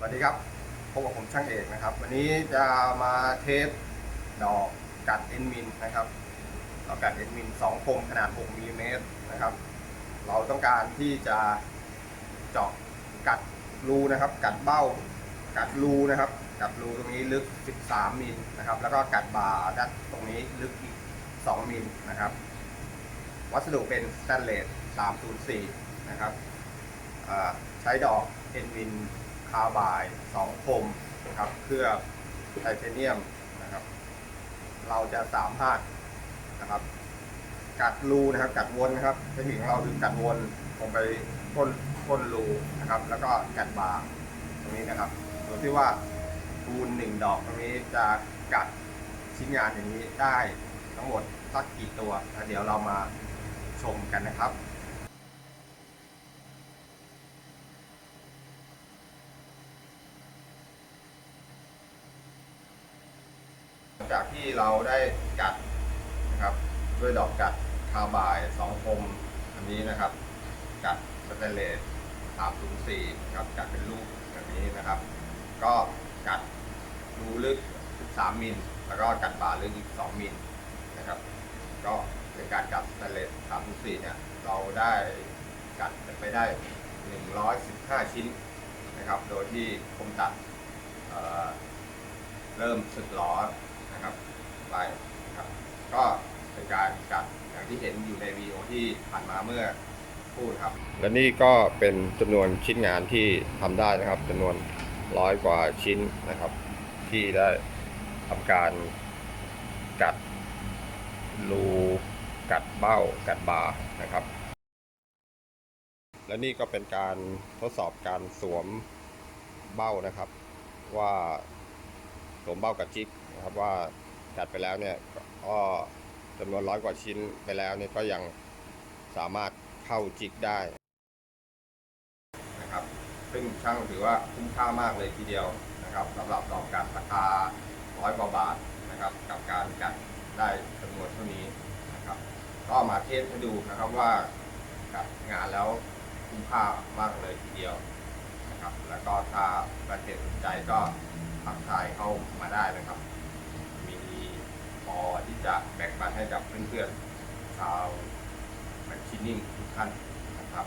สวัสดีครับพบกับผมช่างเอกนะครับ วันนี้จะมาเทสดอกกัดเอ็นมินนะครับดอกกัดเอ็นมิน2คมขนาด 6มิลลิเมตรนะครับ เราต้องการที่จะเจาะกัดรูนะครับ กัดเบ้า กัดรูนะครับ กัดรูตรงนี้ลึก 13มิลนะครับ แล้วก็กัดบ่าด้านตรงนี้ลึกอีก 2มิลนะครับ วัสดุเป็นสแตนเลส304 นะครับใช้ดอกเอ็นวิน คาร์บาย2คมนะครับเคลือบไทเทเนียมนะครับ เราจะสามารถนะครับ กัดรูนะครับ กัดวนนะครับเทคนิคของเราคือกัดวนลงไปก้นก้นรูนะครับ แล้วก็กัดบาร์ตรงนี้นะครับดูที่ว่าคูณหนึ่งดอกตรงนี้จะกัดชิ้นงานอย่างนี้ได้ทั้งหมดสักกี่ตัว เดี๋ยวเรามาชมกันนะครับ หลัง จากที่เราได้กัดนะครับ ด้วยดอกกัดคาร์บายสองคมอันนี้นะครับ กัดสเตเลส304ครับกัดเป็นลูกแบบนี้นะครับ ก็กัดรูลึก13มิลแล้วก็กัดบ่าลึกอีก2มิลนะครับ ก็เป็นการกัดสเตเลส304เนี่ยเราได้กัดไปได้115ชิ้นนะครับ โดยที่คมตัดเเริ่มสึกหลอ นะครับไปนะครับก็เป็นการกัดอย่างที่เห็นอยู่ในวีดีโอที่ผ่านมาเมื่อพูดครับ และนี่ก็เป็นจำนวนชิ้นงานที่ทำได้นะครับจำนวนร้อยกว่าชิ้นนะครับ ที่ได้ทำการกัดรูกัดเบ้ากัดบานะครับ และนี่ก็เป็นการทดสอบการสวมเบ้านะครับ ว่าสวมเบ้ากับจิ๊ก นะครับว่าจัดไปแล้วเนี่ยก็จำนวนร้อยกว่าชิ้นไปแล้วเนี่ยก็ยังสามารถเข้าจิกได้นะครับ ซึ่งช่างถือว่าคุ้มค่ามากเลยทีเดียวนะครับสำหรับดอกกัดราคาร้อยกว่าบาทนะครับ กับการกัดได้จำนวนเท่านี้นะครับ ก็มาเทสให้ดูนะครับว่ากัดงานแล้วคุ้มค่ามากเลยทีเดียวนะครับ แล้วก็ถ้าประเทศสนใจก็ทักทายเข้ามาได้นะครับ พอที่จะแบ่งปันให้กับเพื่อนๆชาวแมชชีนิ่งทุกท่านนะครับ